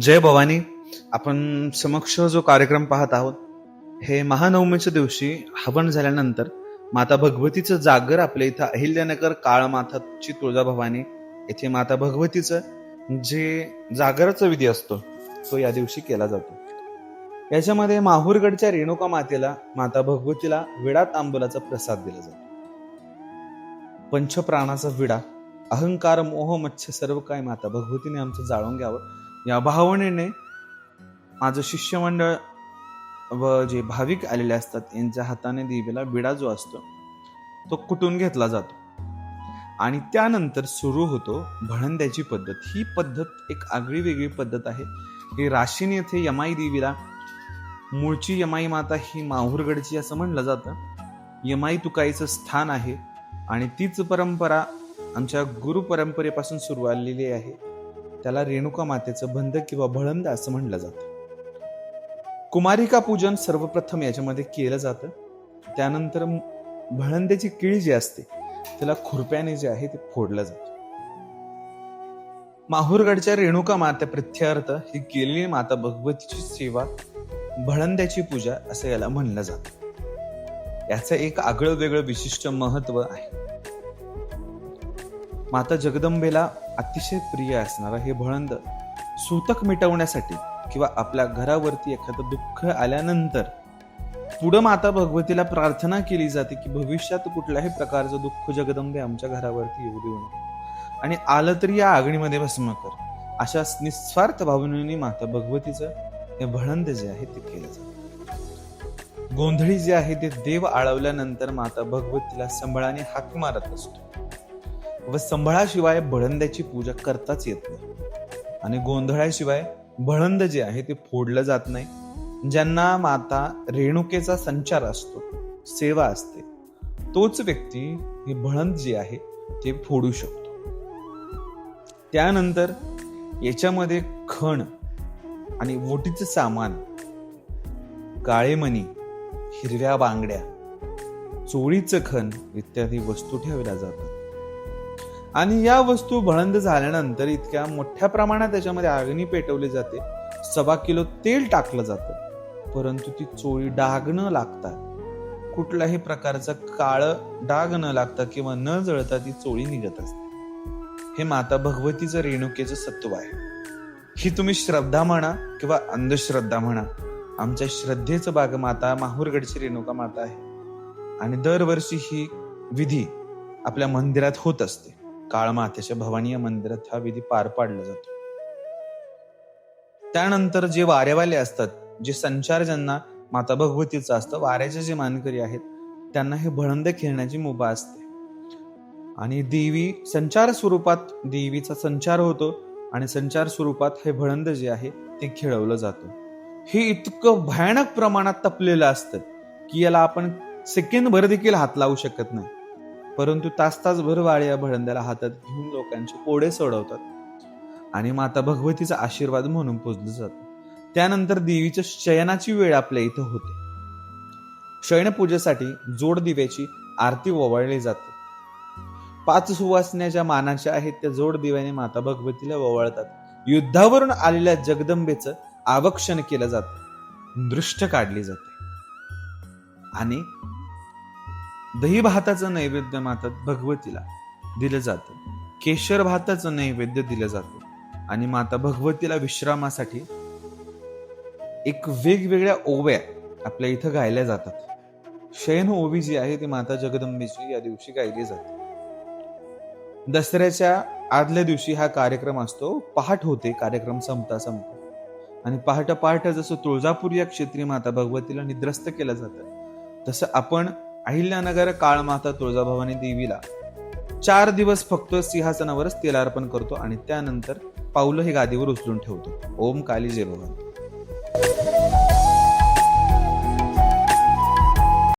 जय भवानी. आपण समक्ष जो कार्यक्रम पाहत आहोत हे महानवमीच्या दिवशी हवन झाल्यानंतर माता भगवतीचं जागर आपल्या इथं अहिल्यानगर काळमाथाची तुळजाभवानी येथे माता भगवतीचं जे जागराचा विधी असतो तो या दिवशी केला जातो. याच्यामध्ये माहूरगडच्या रेणुका मातेला माता भगवतीला विडा तांबुलाचा प्रसाद दिला जातो. पंचप्राणाचा विडा अहंकार मोह मच्छ सर्व काय माता भगवतीने आमचं जाळून घ्यावं. या भावनेने माझं शिष्यमंडळ व जे भाविक आलेले असतात यांच्या हाताने दिवेला विडा जो असतो तो कुटून घेतला जातो. आणि त्यानंतर सुरू होतो भणंद्याची पद्धत. ही पद्धत एक आगळी वेगळी पद्धत आहे. ही राशीन येथे यमाई देवीला मूळची यमाई माता ही माहूरगडची असं म्हणलं जातं. यमाई तुकाईचं स्थान आहे आणि तीच परंपरा आमच्या गुरु परंपरेपासून सुरू आलेली आहे. त्याला रेणुका मातेचं बंध किंवा भळंद असं म्हणलं जातं. कुमारिका पूजन सर्वप्रथम याच्यामध्ये केलं जातं. त्यानंतर भळंद्याची किळी जी असते त्याला खुरप्याने जे आहे ते फोडलं जातं. माहूरगडच्या रेणुका माता प्रत्यर्थ ही केलेली माता भगवतीची सेवा भळंद्याची पूजा असं याला म्हणलं जातं. याचं एक आगळं वेगळं विशिष्ट महत्त्व आहे. माता जगदंबेला अतिशय प्रिय असणारा हे भळंद सूतक मिटवण्यासाठी किंवा आपल्या घरावरती एखादं दुःख आल्यानंतर पुढं माता भगवतीला प्रार्थना केली जाते की भविष्यात कुठल्याही प्रकारचं दुःख जगदंबे आमच्या घरावरती येऊ देऊ नये. आणि आलं तरी या आगणीमध्ये भस्म कर. अशा निस्वार्थ भावनेने माता भगवतीचं हे भळंद जे आहे ते केलं जातं. गोंधळी जे आहे ते देव आळवल्यानंतर माता भगवतीला संबळाने हाक मारत असतो. व संभळाशिवाय भळंद्याची पूजा करताच येत नाही. आणि गोंधळाशिवाय भळंद जे आहे ते फोडलं जात नाही. ज्यांना माता रेणुकेचा संचार असतो सेवा असते तोच व्यक्ती हे भळंद जे आहे ते फोडू शकतो. त्यानंतर याच्यामध्ये खण आणि वोटीचं सामान काळेमणी हिरव्या बांगड्या चोळीचं खण इत्यादी वस्तू ठेवल्या जातात. आणि या वस्तू भळंद झाल्यानंतर इतक्या मोठ्या प्रमाणात त्याच्यामध्ये अग्नी पेटवली जाते. सव्वा किलो तेल टाकलं जातं. परंतु ती चोळी डाग न लागता कुठल्याही प्रकारचा काळं डाग न लागता किंवा न जळता ती चोळी निघत असते. हे माता भगवतीचं रेणुकेचं सत्व आहे. ही तुम्ही श्रद्धा म्हणा किंवा अंधश्रद्धा म्हणा आमच्या श्रद्धेचं बाग माता माहूरगडची रेणुका माता आहे. आणि दरवर्षी ही विधी आपल्या मंदिरात होत असते. काळमातेच्या भवानी या मंदिरात हा विधी पार पाडला जातो. त्यानंतर जे वारेवाले असतात जे संचार ज्यांना माता भगवतीचं असतं वाऱ्याचे जे मानकरी आहेत त्यांना हे भळंद खेळण्याची मुभा असते. आणि देवी संचार स्वरूपात देवीचा संचार होतो आणि संचार स्वरूपात हे भळंद जे आहे ते खेळवलं जातं. हे इतकं भयानक प्रमाणात तपलेलं असतं की याला आपण सेकंड भर देखील हात लावू शकत नाही. परंतु तास तासभर वाळ्या या भळंद्याला हातात घेऊन लोकांचे कोडे सोडवतात आणि माता भगवतीचा आशीर्वाद म्हणून पूजलं जातं. त्यानंतर देवीच्या शयनाची वेळ आपल्या इथं होते. शयनपूजेसाठी जोड दिव्याची आरती ओवाळली जाते. पाच सुवासण्याच्या मानाच्या आहेत त्या जोड दिव्याने माता भगवतीला ओवाळतात. युद्धावरून आलेल्या जगदंबेचं आवक्षण केलं जातं. दृष्ट काढली जाते. आणि दही भाताचं नैवेद्य मातात भगवतीला दिलं जातं. केशर भाताचं नैवेद्य दिलं जातं. आणि माता भगवतीला विश्रामासाठी एक वेगवेगळ्या ओव्या आपल्या इथं गायल्या जातात. शयन ओवी जी आहे ती माता जगदंबेची या दिवशी गायली जाते. दसऱ्याच्या आदल्या दिवशी हा कार्यक्रम असतो. पहाट होते कार्यक्रम संपता संपता. आणि पहाट पहाट जसं तुळजापूर या क्षेत्री माता भगवतीला निद्रस्त केलं जातं तसं आपण अहिल्यानगर काळमाता तुळजाभवानी देवीला चार दिवस फक्त सिंहासनावरच तेलार्पण करतो आणि त्यानंतर पावलं हे गादीवर उचलून ठेवतो. ओम काली जय भवानी